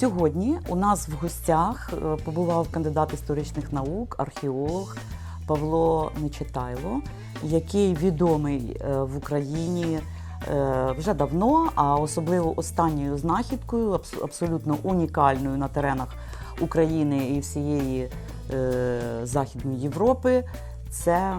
Сьогодні у нас в гостях е, побував кандидат історичних наук, археолог Павло Нечитайло, який відомий е, в Україні е, вже давно, а особливо останньою знахідкою, абсолютно унікальною на теренах України і всієї Західної Європи. Це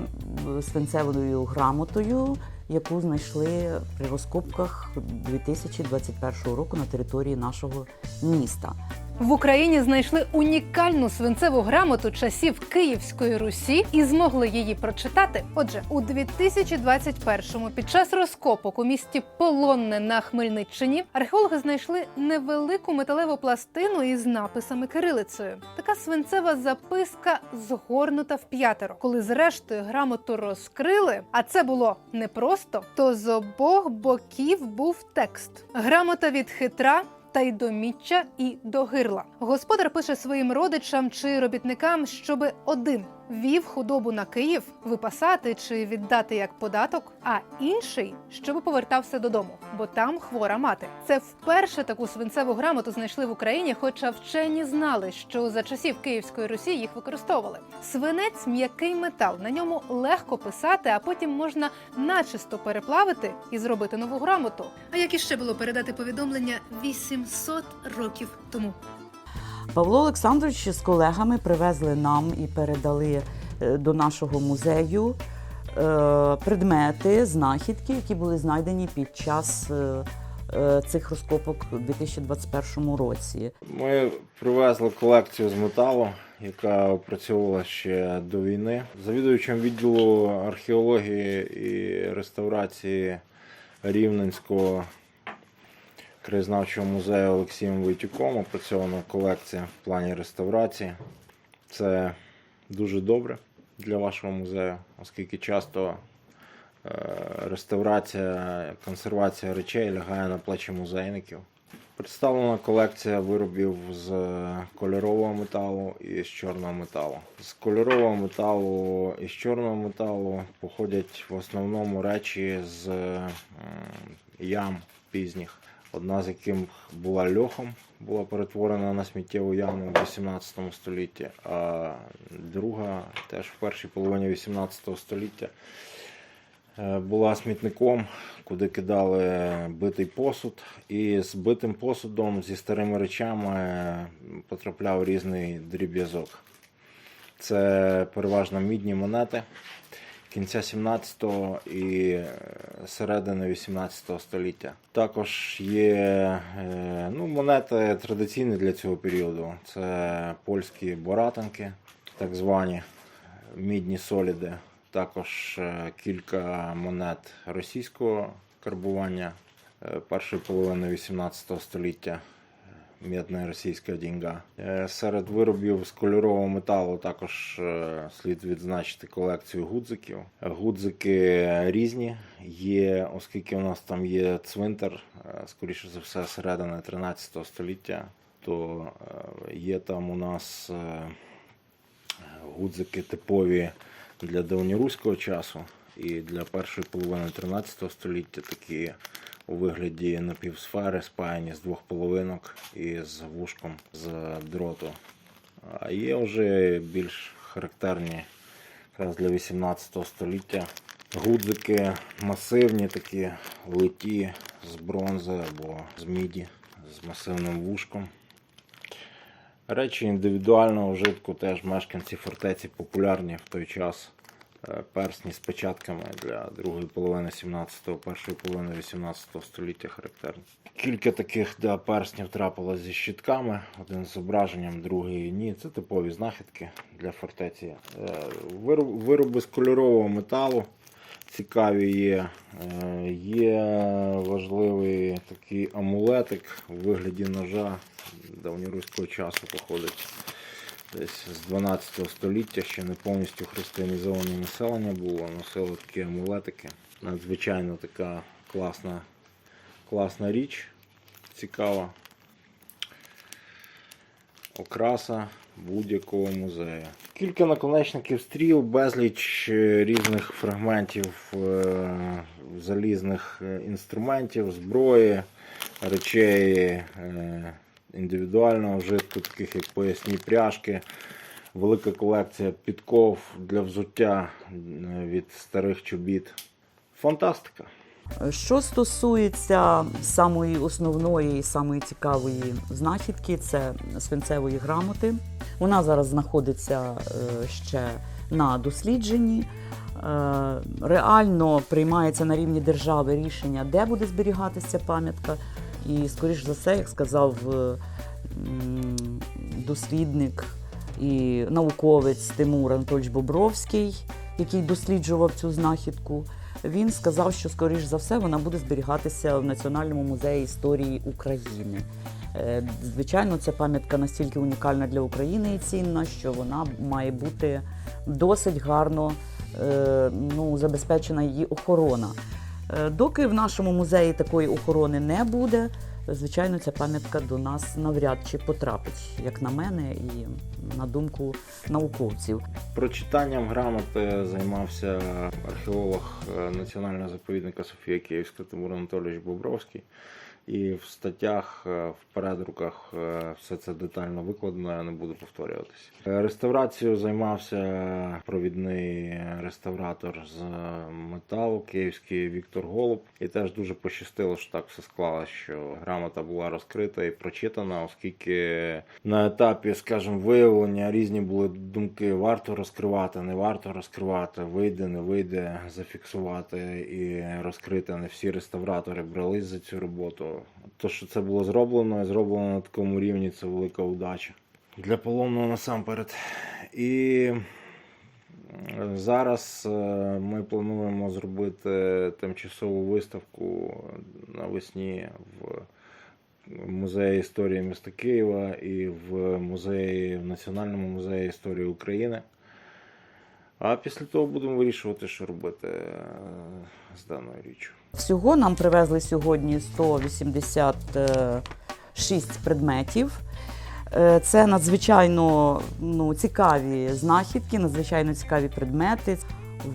свинцевою грамотою, яку знайшли при розкопках 2021 року на території нашого міста. В Україні знайшли унікальну свинцеву грамоту часів Київської Русі і змогли її прочитати. Отже, у 2021-му під час розкопок у місті Полонне на Хмельниччині археологи знайшли невелику металеву пластину із написами кирилицею. Така свинцева записка згорнута в п'ятеро. Коли зрештою грамоту розкрили, а це було непросто, то з обох боків був текст. Грамота від хитра та й до міччя, і до гирла. Господар пише своїм родичам чи робітникам, щоби один вів худобу на Київ випасати чи віддати як податок, а інший щоби повертався додому, бо там хвора мати. Це вперше таку свинцеву грамоту знайшли в Україні, хоча вчені знали, що за часів Київської Русі їх використовували. Свинець м'який метал, на ньому легко писати, а потім можна начисто переплавити і зробити нову грамоту. А як іще було передати повідомлення 800 років тому? Павло Олександрович з колегами привезли нам і передали е, до нашого музею е, предмети, знахідки, які були знайдені під час е, цих розкопок у 2021 році. Ми привезли колекцію з металу, яка опрацьовувала ще до війни. Завідувачем відділу археології і реставрації Рівненського краєзнавчого музею Олексієм Войтюком опрацьована колекція в плані реставрації. Це дуже добре для вашого музею, оскільки часто е, реставрація, консервація речей лягає на плечі музейників. Представлена колекція виробів з кольорового металу і з чорного металу. З кольорового металу і з чорного металу походять в основному речі з ям пізніх. Одна з яких була льохом, була перетворена на сміттєву яму в 18 столітті, а друга теж в першій половині 18 століття е, була смітником, куди кидали битий посуд. І з битим посудом, зі старими речами е, потрапляв різний дріб'язок. Це переважно мідні монети кінця 17-го і е, середини 18 століття. Також є е, ну, монети традиційні для цього періоду. Це польські боратинки, так звані мідні соліди. Також е, кілька монет російського карбування е, першої половини 18 століття. Мідна російська дінга. Е, Серед виробів з кольорового металу також е, слід відзначити колекцію гудзиків. Гудзики різні є, оскільки у нас там є цвинтар, е, скоріше за все, середини 13 століття, то є там у нас гудзики типові для давньоруського часу і для першої половини 13 століття такі у вигляді напівсфери, спаяні з двох половинок і з вушком з дроту. А є вже більш характерні якраз для 18 століття. Гудзики масивні, такі литі з бронзи або з міді з масивним вушком. Речі індивідуального вжитку теж мешканці фортеці популярні в той час. Е, Персні з печатками для другої половини 17-го, першої половини 18 століття характерні. Кілька таких да, перснів трапилось зі щитками, один з зображенням, другий ні. Це типові знахідки для фортеці. Е, Вироби з кольорового металу цікаві є. Е, Є важливий такий амулетик у вигляді ножа давньоруського часу походить. Десь з 12 століття ще не повністю християнізоване населення було, носили такі амулетики. Надзвичайно така класна, класна річ, цікава. Окраса будь-якого музею. Кілька наконечників стріл, безліч е, різних фрагментів е, залізних е, інструментів, зброї, речей індивідуального вжитку, таких як поясні пряжки, велика колекція підков для взуття е, від старих чобіт. Фантастика. Що стосується самої основної і самої цікавої знахідки, це свинцевої грамоти. Вона зараз знаходиться е, ще на дослідженні. Е, Реально приймається на рівні держави рішення, де буде зберігатися пам'ятка. І, скоріш за все, як сказав е, дослідник і науковець Тимур Анатольович Бобровський, який досліджував цю знахідку, він сказав, що скоріш за все вона буде зберігатися в Національному музеї історії України. Е, Звичайно, ця пам'ятка настільки унікальна для України і цінна, що вона має бути досить гарно е, ну, забезпечена її охорона. Е, Доки в нашому музеї такої охорони не буде, звичайно, ця пам'ятка до нас навряд чи потрапить, як на мене, і на думку науковців. Прочитанням грамоти займався археолог е, Національного заповідника Софія Київська Тимур Анатолійович Бобровський. І в статтях, е, в передруках е, все це детально викладено, я не буду повторюватися. Е, Реставрацією займався провідний реставратор з металу київський Віктор Голуб. І теж дуже пощастило, що так все склалося, що грамота була розкрита і прочитана, оскільки на етапі, скажімо, виявлення різні були думки: варто розкривати, не варто розкривати, вийде, не вийде, зафіксувати і розкрити. Не всі реставратори брались за цю роботу. То, що це було зроблено, і зроблено на такому рівні, це велика удача. Для полонного насамперед. І зараз е, ми плануємо зробити тимчасову виставку навесні в музеї історії міста Києва і в музеї, в Національному музеї історії України. А після того будемо вирішувати, що робити е, з даною річчю. Всього нам привезли сьогодні 186 предметів. Е, Це надзвичайно ну, цікаві знахідки, надзвичайно цікаві предмети.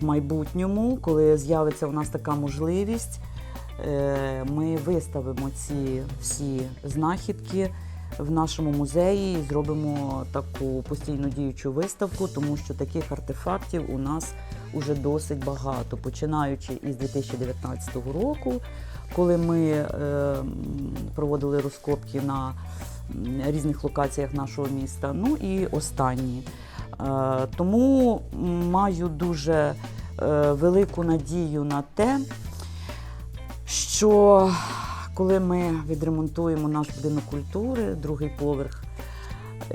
В майбутньому, коли з'явиться у нас така можливість, е, ми виставимо ці всі знахідки в нашому музеї і зробимо таку постійно діючу виставку, тому що таких артефактів у нас уже досить багато, починаючи із 2019 року, коли ми е, проводили розкопки на різних локаціях нашого міста. Ну і останні. Е, Тому маю дуже е, велику надію на те, що коли ми відремонтуємо наш будинок культури, другий поверх,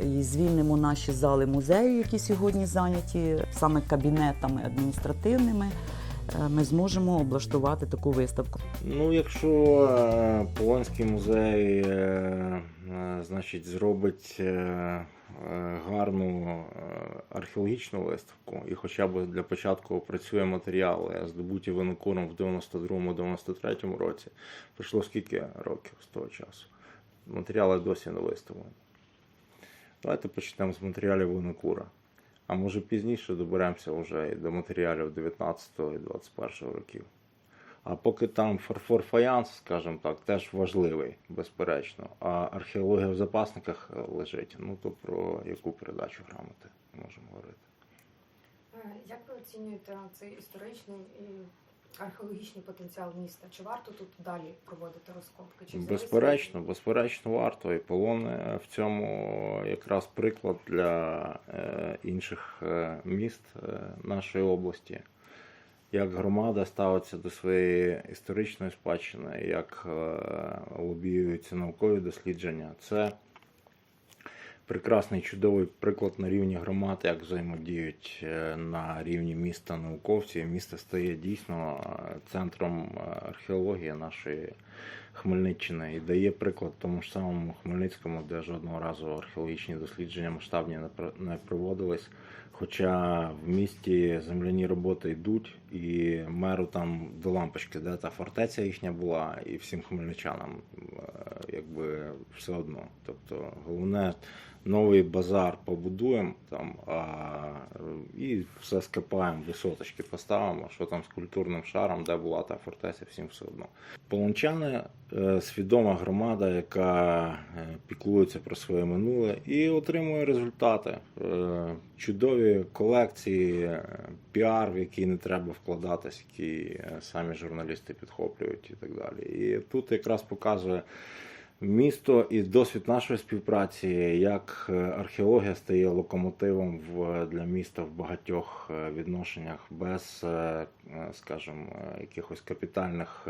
і звільнимо наші зали музею, які сьогодні зайняті саме кабінетами адміністративними, е, ми зможемо облаштувати таку виставку. Ну, якщо е, Полонський музей е, значить, зробить гарну е, археологічну виставку і хоча б для початку опрацює матеріали, здобуті винокуром в 92-93 році, пройшло скільки років з того часу? Матеріали досі не виставлені. Давайте почнемо з матеріалів винокура. А може пізніше доберемося вже і до матеріалів 19 і 21 років. А поки там фарфор фаянс, скажімо так, теж важливий, безперечно. А археологія в запасниках е, лежить. Ну то про яку передачу грамоти можемо говорити. Е, Як ви оцінюєте цей історичний і археологічний потенціал міста? Чи варто тут далі проводити розкопки? Чи Безперечно, безперечно, варто. І полон е, в цьому якраз приклад для інших міст нашої області. Як громада ставиться до своєї історичної спадщини, як е, лобіюються наукові дослідження. Це прекрасний чудовий приклад на рівні громад, як взаємодіють е, на рівні міста науковці. Місто стає дійсно е, центром археології нашої Хмельниччини і дає приклад тому ж самому Хмельницькому, де жодного разу археологічні дослідження масштабні не проводились. Хоча в місті земляні роботи йдуть, і меру там до лампочки, де та фортеця їхня була, і всім хмельничанам е, якби все одно. Тобто головне новий базар побудуємо там, а, і все скопаємо, висоточки поставимо, що там з культурним шаром, де була та фортеця, всім все одно. Полончани свідома громада, яка е, піклується про своє минуле і отримує результати. Е, Чудові колекції, е, піар, в який не треба вкладатись, які е, самі журналісти підхоплюють і так далі. І тут якраз показує місто і досвід нашої співпраці, як е, археологія стає локомотивом в, для міста в багатьох е, відношеннях без, е, скажімо, якихось капітальних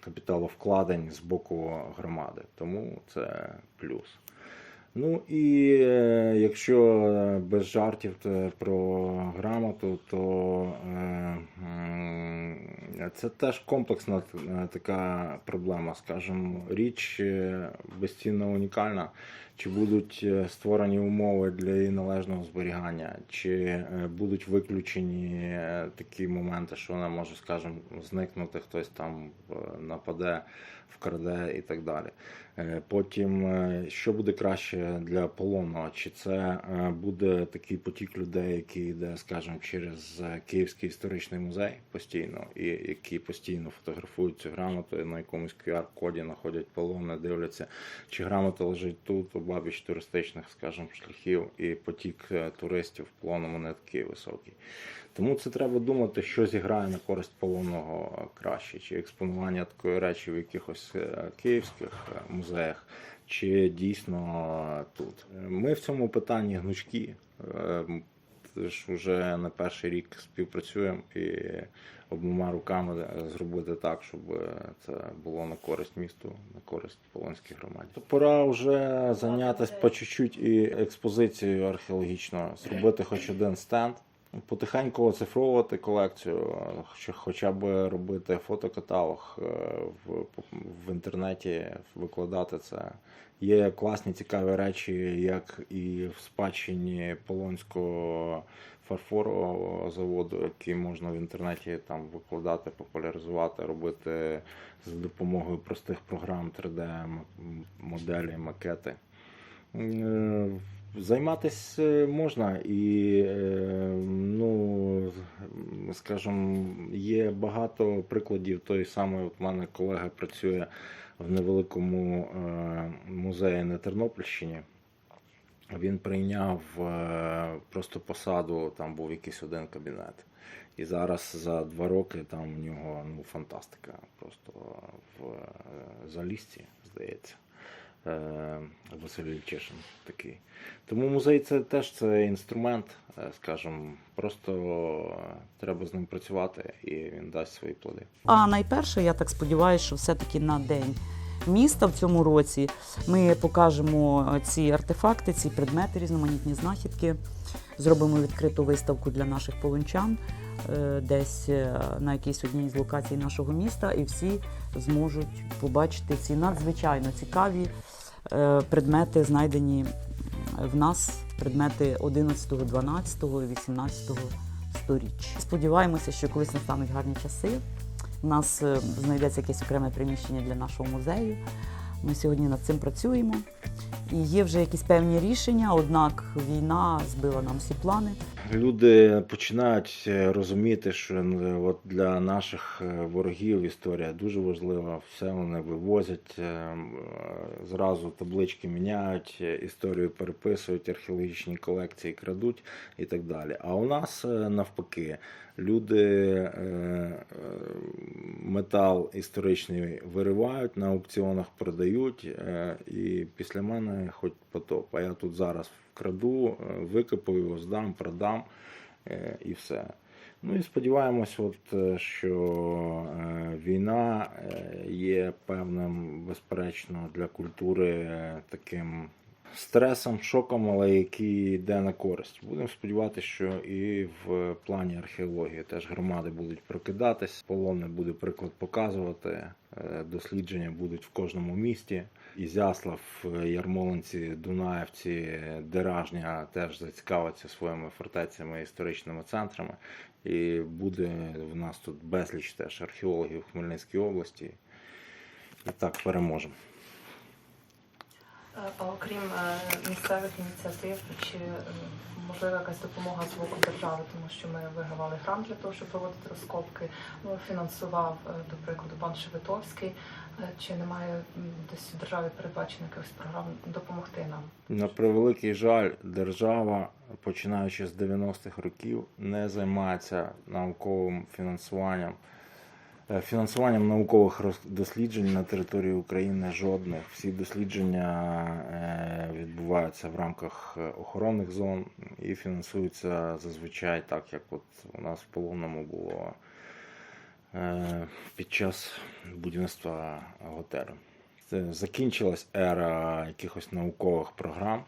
капіталовкладень з боку громади. Тому це плюс. Ну і е, якщо е, без жартів то про грамоту, то е, це теж комплексна е, така проблема. Скажімо, річ е, безцінно унікальна. Чи будуть е, створені умови для її належного зберігання, чи е, будуть виключені е, такі моменти, що вона може, скажімо, зникнути, хтось там нападе, вкраде і так далі. Потім, що буде краще для полонного? Чи це буде такий потік людей, який йде, скажімо, через Київський історичний музей постійно, і які постійно фотографують цю грамоту, на якомусь QR-коді знаходять полони, дивляться, чи грамота лежить тут, обабіч туристичних, скажімо, шляхів, і потік е, туристів полоному не такий високий. Тому це треба думати, що зіграє на користь полонного краще, чи експонування такої речі в якихось е, київських е, музеях, чи дійсно тут. Е, Ми в цьому питанні гнучкі. Ж вже не перший рік співпрацюємо і обома руками е, зробити так, щоб е, це було на користь місту, на користь Полонській громаді. Пора вже зайнятися по чуть-чуть і експозицією археологічною, зробити хоч один стенд. Потихеньку оцифровувати колекцію, хоча б робити фотокаталог е, в, в інтернеті, викладати це. Є класні цікаві речі, як і в спадщині Полонського фарфорового заводу, який можна в інтернеті там викладати, популяризувати, робити за допомогою простих програм 3D, моделі, макети. Е, Займатися можна і, е, ну, скажімо, є багато прикладів. Той самий, от мене колега працює в невеликому е, музеї на Тернопільщині. Він прийняв е, просто посаду, там був якийсь один кабінет. І зараз за два роки там в нього ну, фантастика. Просто в е, Залісці, здається. Е, Василь Ільчишин такий. Тому музей це теж це інструмент, е, скажімо, просто треба з ним працювати і він дасть свої плоди. А найперше, я так сподіваюся, що все-таки на день міста в цьому році ми покажемо ці артефакти, ці предмети, різноманітні знахідки. Зробимо відкриту виставку для наших полончан десь е, на якійсь одній з локацій нашого міста, і всі зможуть побачити ці надзвичайно цікаві е, предмети, знайдені в нас, предмети 11, 12 18 сторіч. Сподіваємося, що колись настануть гарні часи. У нас е, знайдеться якесь окреме приміщення для нашого музею. Ми сьогодні над цим працюємо. І є вже якісь певні рішення, однак війна збила нам всі плани. Люди починають е, розуміти, що ну, от для наших е, ворогів історія дуже важлива. Все вони вивозять, е, е, зразу таблички міняють, е, історію переписують, археологічні колекції крадуть і так далі. А у нас е, навпаки, люди е, е, метал історичний виривають на аукціонах, продають, е, і після мене хоч потоп. А я тут зараз вкраду, е, викопаю, здам, продам е, і все. Ну і сподіваємось, от, е, що війна є певним, безперечно, для культури таким стресом, шоком, але який йде на користь. Будемо сподіватися, що і в плані археології теж громади будуть прокидатись, полони буде приклад показувати, дослідження будуть в кожному місті. Ізяслав, е, Ярмолинці, Дунаєвці, Деражня теж зацікавиться своїми фортецями, історичними центрами. І буде в нас тут безліч теж археологів в Хмельницькій області. І так переможемо. А окрім місцевих ініціатив, чи е, можливо якась допомога з боку держави, тому що ми вигравали грант для того, щоб проводити розкопки. Ну, фінансував, е, до прикладу, пан Шевитовський. Е, Чи немає десь у державі передбачено якихось програм допомогти нам? На превеликий жаль, держава, починаючи з 90-х років, не займається науковим фінансуванням. Е, Фінансуванням наукових досліджень на території України жодних. Всі дослідження е, відбуваються в рамках е, охоронних зон і фінансуються зазвичай так, як от у нас в полонному було під час будівництва готелю. Це закінчилась ера якихось наукових програм.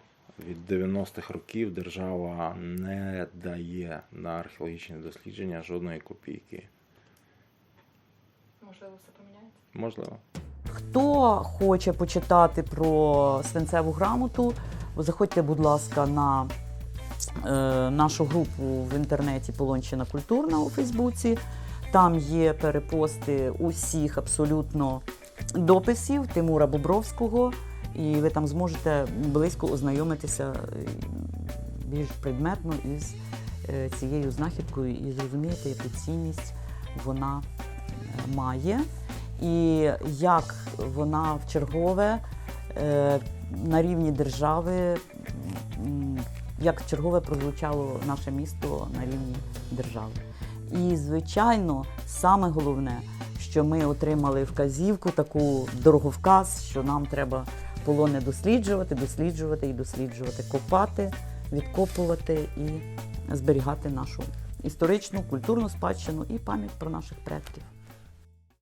Від 90-х років держава не дає на археологічні дослідження жодної копійки. Можливо, все поміняється? Можливо. Хто хоче почитати про свинцеву грамоту, заходьте, будь ласка, на е, нашу групу в інтернеті Полонщина Культурна у Фейсбуці. Там є перепости усіх абсолютно дописів Тимура Бобровського, і ви там зможете близько ознайомитися е, більш предметно із е, цією знахідкою і зрозумієте, яку цінність вона має і як вона в чергове е, на рівні держави, як чергове прозвучало наше місто на рівні держави. І, звичайно, саме головне, що ми отримали вказівку, таку дороговказ, що нам треба полони досліджувати, досліджувати і досліджувати, копати, відкопувати і зберігати нашу історичну, культурну спадщину і пам'ять про наших предків.